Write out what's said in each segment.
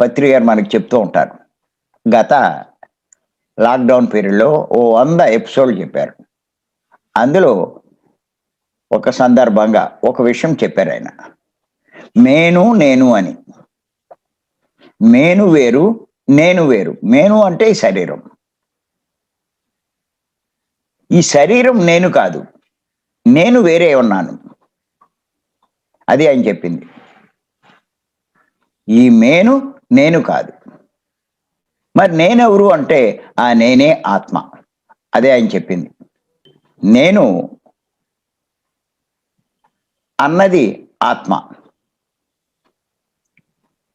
పత్రి గారు మనకు చెప్తూ ఉంటారు. గత లాక్డౌన్ పీరియడ్లో ఓ వంద ఎపిసోడ్లు చెప్పారు. అందులో ఒక సందర్భంగా ఒక విషయం చెప్పారు ఆయన. మేను నేను అని. మేను వేరు నేను వేరు. మేను అంటే ఈ శరీరం. ఈ శరీరం నేను కాదు. నేను వేరే ఉన్నాను. అది ఆయన చెప్పింది. ఈ మేను నేను కాదు. మరి నేనెవరు అంటే ఆ నేనే ఆత్మ. అదే ఆయన చెప్పింది. నేను అన్నది ఆత్మ.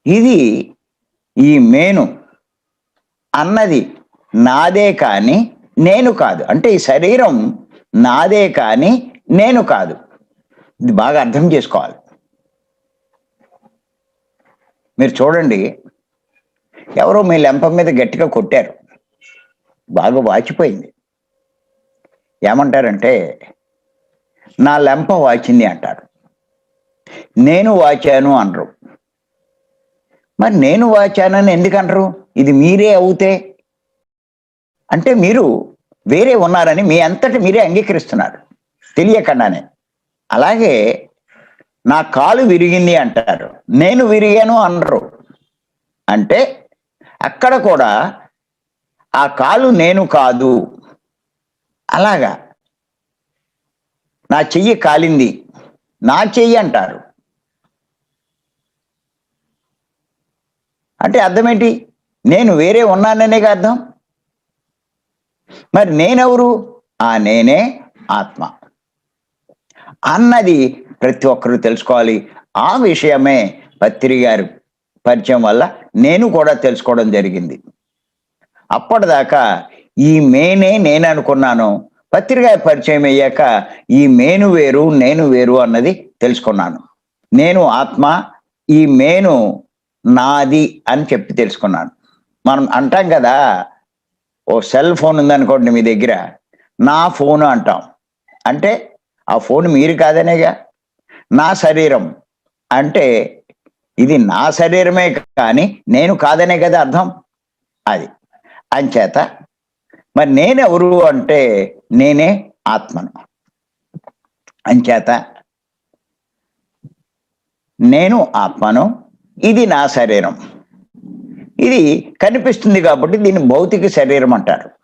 ఇది ఈ మేను అన్నది నాదే కానీ నేను కాదు. అంటే ఈ శరీరం నాదే కానీ నేను కాదు. ఇది బాగా అర్థం చేసుకోవాలి. మీరు చూడండి ఎవరో మీ లెంప మీద గట్టిగా కొట్టారు. బాగా వాచిపోయింది. ఏమంటారంటే నా లెంప వాచింది అంటారు. నేను వాచాను అనరు. మరి నేను వాచానని ఎందుకు అనరు ఇది మీరే అవుతే? అంటే మీరు వేరే ఉన్నారని మీ అంతటి మీరే అంగీకరిస్తున్నారు. తెలియకుండానే. అలాగే నా కాలు విరిగింది అంటారు. నేను విరిగాను అనరు. అంటే అక్కడ కూడా ఆ కాలు నేను కాదు. అలాగా? నా చెయ్యి కాలింది. నా చెయ్యి అంటారు. అంటే అర్థం ఏంటి నేను వేరే ఉన్నాననే అర్థం? మరి నేనెవరు? ఆ నేనే ఆత్మ. అన్నది ప్రతి ఒక్కరూ తెలుసుకోవాలి. ఆ విషయమే పత్రి గారు పరిచయం వల్ల నేను కూడా తెలుసుకోవడం జరిగింది. అప్పటిదాకా ఈ మేనే నేను అనుకున్నాను. పత్రిక పరిచయం అయ్యాక ఈ మేను వేరు నేను వేరు అన్నది తెలుసుకున్నాను. నేను ఆత్మ ఈ మేను నాది అని చెప్పి తెలుసుకున్నాను. మనం అంటాం కదా ఓ సెల్ ఫోన్ ఉందనుకోండి మీ దగ్గర నా ఫోన్ అంటాం. అంటే ఆ ఫోన్ మీరు కాదనేగా నా శరీరం అంటే ఇది నా శరీరమే కానీ నేను కాదనే కదా అర్థం? అది. అంచేత మరి నేనెవరు అంటే నేనే ఆత్మను. అంచేత నేను ఆత్మను ఇది నా శరీరం. ఇది కనిపిస్తుంది కాబట్టి దీన్ని భౌతిక శరీరం అంటారు.